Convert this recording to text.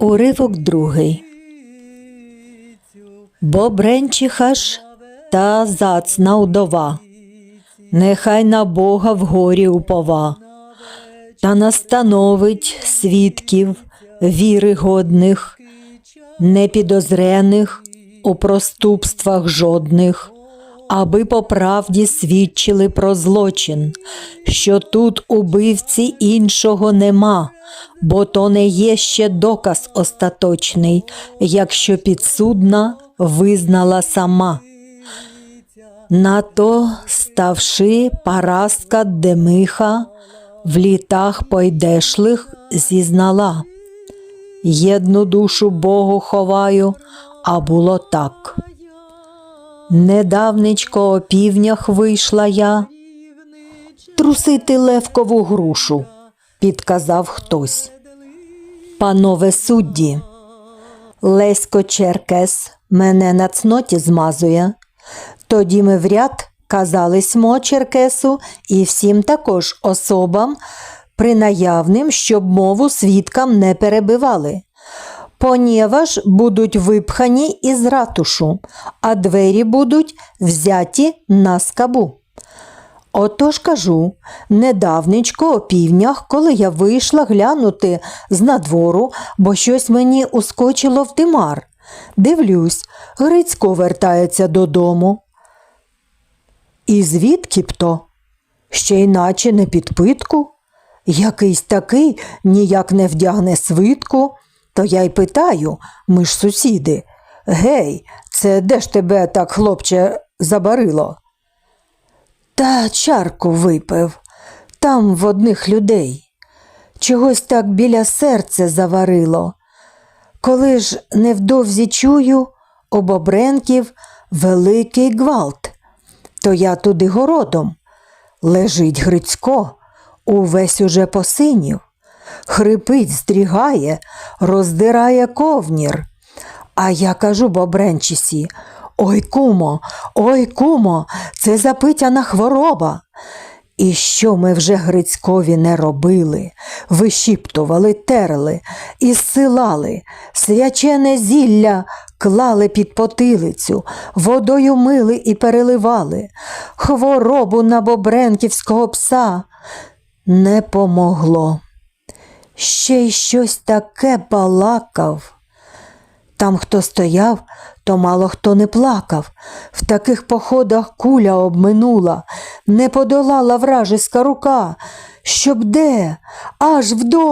Уривок другий. Бобренчиха ж та зацна удова, нехай на Бога в горі упова, та настановить свідків віри годних, непідозрених у проступствах жодних, аби по правді свідчили про злочин, що тут убивці іншого нема, бо то не є ще доказ остаточний, якщо підсудна визнала сама. На то, ставши парастка Демиха, в літах пойдешлих зізнала. Єдну душу Богу ховаю, а було так. Недавничко о півнях вийшла я. Трусити левкову грушу, підказав хтось. Панове судді, Лесько Черкес мене на цноті змазує. Тоді ми в ряд казали смо Черкесу і всім також особам, принаявним, щоб мову свідкам не перебивали. Понєваж будуть випхані із ратушу, а двері будуть взяті на скабу. Отож кажу, недавничко о півнях, коли я вийшла глянути з надвору, бо щось мені ускочило в димар. Дивлюсь, Грицько вертається додому. І звідки б то? Ще й наче не підпитку. Якийсь такий ніяк не вдягне свитку. То я й питаю, ми ж сусіди. Гей, це де ж тебе так, хлопче, забарило? Та чарку випив, там в одних людей. Чогось так біля серця заварило. Коли ж невдовзі чую, у Бобренків великий гвалт, то я туди городом. Лежить Грицько, увесь уже посинів, хрипить, стрігає, роздирає ковнір. А я кажу Бобренчисі, ой кумо, ой кумо, це запитяна хвороба. І що ми вже Грицькові не робили, вишіптували, терли і зсилали, свячене зілля клали під потилицю, водою мили і переливали, хворобу на бобренківського пса не помогло. Ще й щось таке балакав. Там, хто стояв, то мало хто не плакав. В таких походах куля обминула, не подолала вражеська рука. Щоб де? Аж вдома.